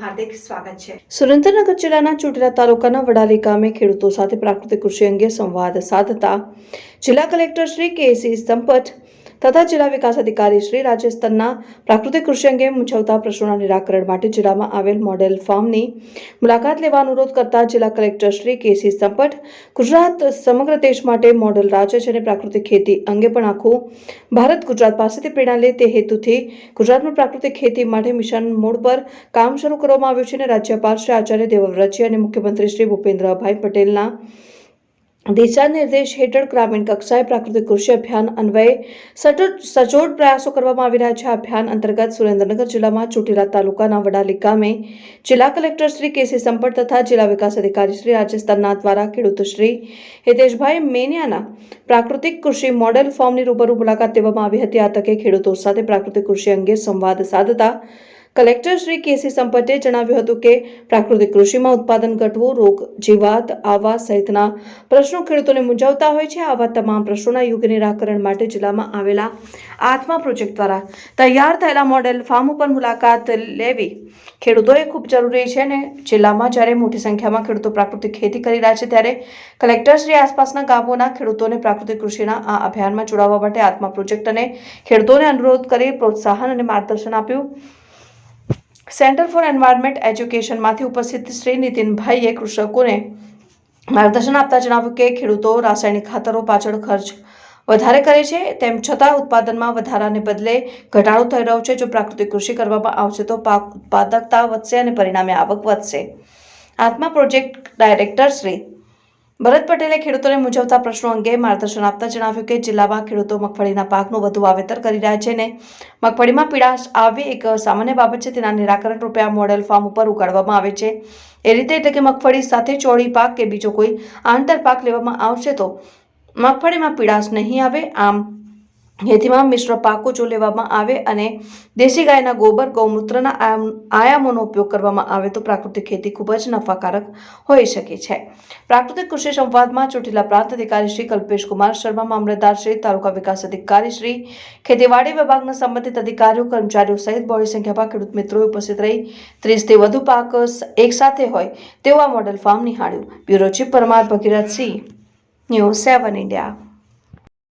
હાર્દિક સ્વાગત છે. સુરેન્દ્રનગર જિલ્લાના ચોટીલા તાલુકાના વડાલી ગામે ખેડૂતો સાથે પ્રાકૃતિક કૃષિ અંગે સંવાદ સાધતા જિલ્લા કલેક્ટર શ્રી કેસી સંપત તથા જિલ્લા વિકાસ અધિકારી શ્રી રાજેશ પ્રાકૃતિક કૃષિ અંગે મૂંઝવતા પ્રશ્નોના નિરાકરણ માટે જિલ્લામાં આવેલ મોડેલ ફાર્મની મુલાકાત લેવા અનુરોધ કરતા જિલ્લા collector Shri K C Sampat Gujarat સમગ્ર દેશ માટે મોડેલ રાજ્ય છે અને પ્રાકૃતિક ખેતી અંગે પણ આખું ભારત ગુજરાત પાસેથી પ્રેરણા લે તે હેતુથી ગુજરાતમાં પ્રાકૃતિક ખેતી માટે મિશન મોડ પર કામ શરૂ કરવામાં આવ્યું છે અને રાજ્યપાલ શ્રી આચાર્ય દેવવ્રતજી અને મુખ્યમંત્રી શ્રી ભૂપેન્દ્રભાઈ પટેલના દિશા નિર્દેશ હેઠળ ગ્રામીણ કક્ષાએ પ્રાકૃતિક કૃષિ અભિયાન અન્વયે સચોટ પ્રયાસો કરવામાં આવી રહ્યા છે. અભિયાન અંતર્ગત સુરેન્દ્રનગર જિલ્લામાં ચોટીલા તાલુકાના વડાલી ગામે જિલ્લા કલેક્ટર શ્રી કેસી સંપટ તથા જિલ્લા વિકાસ અધિકારી શ્રી રાજસ્થાનના દ્વારા ખેડૂત શ્રી હિતેશભાઈ મેનિયાના પ્રાકૃતિક કૃષિ મોડેલ ફોર્મની રૂબરૂ મુલાકાત લેવામાં આવી હતી. આ તકે ખેડૂતો સાથે પ્રાકૃતિક કૃષિ અંગે સંવાદ સાધતા કલેક્ટર શ્રી કેસી સંપતે જણાવ્યું હતું કે, પ્રાકૃતિક કૃષિમાં ઉત્પાદન ઘટવું, રોગ, જીવાત, આવા સહિતના પ્રશ્નો ખેડૂતોને મૂંઝવતા હોય છે. આવા તમામ પ્રશ્નોના યોગ્ય નિરાકરણ માટે જિલ્લામાં આવેલા આત્મા પ્રોજેક્ટ દ્વારા તૈયાર થયેલા મોડેલ ફાર્મ ઉપર મુલાકાત લેવી ખેડૂતોએ ખૂબ જરૂરી છે અને જિલ્લામાં જ્યારે મોટી સંખ્યામાં ખેડૂતો પ્રાકૃતિક ખેતી કરી રહ્યા છે ત્યારે કલેક્ટર શ્રી આસપાસના ગામોના ખેડૂતોને પ્રાકૃતિક કૃષિના આ અભિયાનમાં જોડાવા માટે આત્મા પ્રોજેક્ટ અને ખેડૂતોને અનુરોધ કરી પ્રોત્સાહન અને માર્ગદર્શન આપ્યું. સેન્ટર ફોર એન્વાયરમેન્ટ એજ્યુકેશનમાંથી ઉપસ્થિત શ્રી નીતિનભાઈએ કૃષકોને માર્ગદર્શન આપતા જણાવ્યું કે ખેડૂતો રાસાયણિક ખાતરો પાછળ ખર્ચ વધારે કરે છે, તેમ છતાં ઉત્પાદનમાં વધારાને બદલે ઘટાડો થઈ રહ્યો છે. જો પ્રાકૃતિક કૃષિ કરવામાં આવશે તો પાક ઉત્પાદકતા વધશે અને પરિણામે આવક વધશે. આત્મા પ્રોજેક્ટ ડાયરેક્ટર શ્રી ભરત પટેલે ખેડૂતોને મૂંઝવતા પ્રશ્નો અંગે માર્ગદર્શન આપતા જણાવ્યું કે જિલ્લામાં ખેડૂતો મગફળીના પાકનું વધુ વાવેતર કરી રહ્યા છે ને મગફળીમાં પીડાશ આવી એક સામાન્ય બાબત છે, તેના નિરાકરણ રૂપે આ મોડેલ ફાર્મ ઉપર ઉગાડવામાં આવે છે. એ રીતે એટલે કે મગફળી સાથે ચોળી પાક કે બીજો કોઈ આંતર પાક લેવામાં આવશે તો મગફળીમાં પીડાશ નહીં આવે, આમ ખેતીમાં મિશ્ર પાકો જો લેવામાં આવે અને દેશી ગાયના ગોબર, ગૌમૂત્રના આયામોનો ઉપયોગ કરવામાં આવે તો પ્રાકૃતિક ખેતી ખૂબ જ નફાકારક હોઈ શકે છે. પ્રાકૃતિક કૃષિ સંવાદમાં ચોટીલા પ્રાંત અધિકારી શ્રી કલ્પેશ કુમાર શર્મા, મામલતદાર શ્રી, તાલુકા વિકાસ અધિકારી શ્રી, ખેતીવાડી વિભાગના સંબંધિત અધિકારીઓ, કર્મચારીઓ સહિત બહોળી સંખ્યામાં ખેડૂત મિત્રોએ ઉપસ્થિત રહી. ત્રીસથી વધુ પાક એકસાથે હોય તેવા model farm નિહાળ્યું. Bureau chief Parmar Bhagirathsinh, news seven India.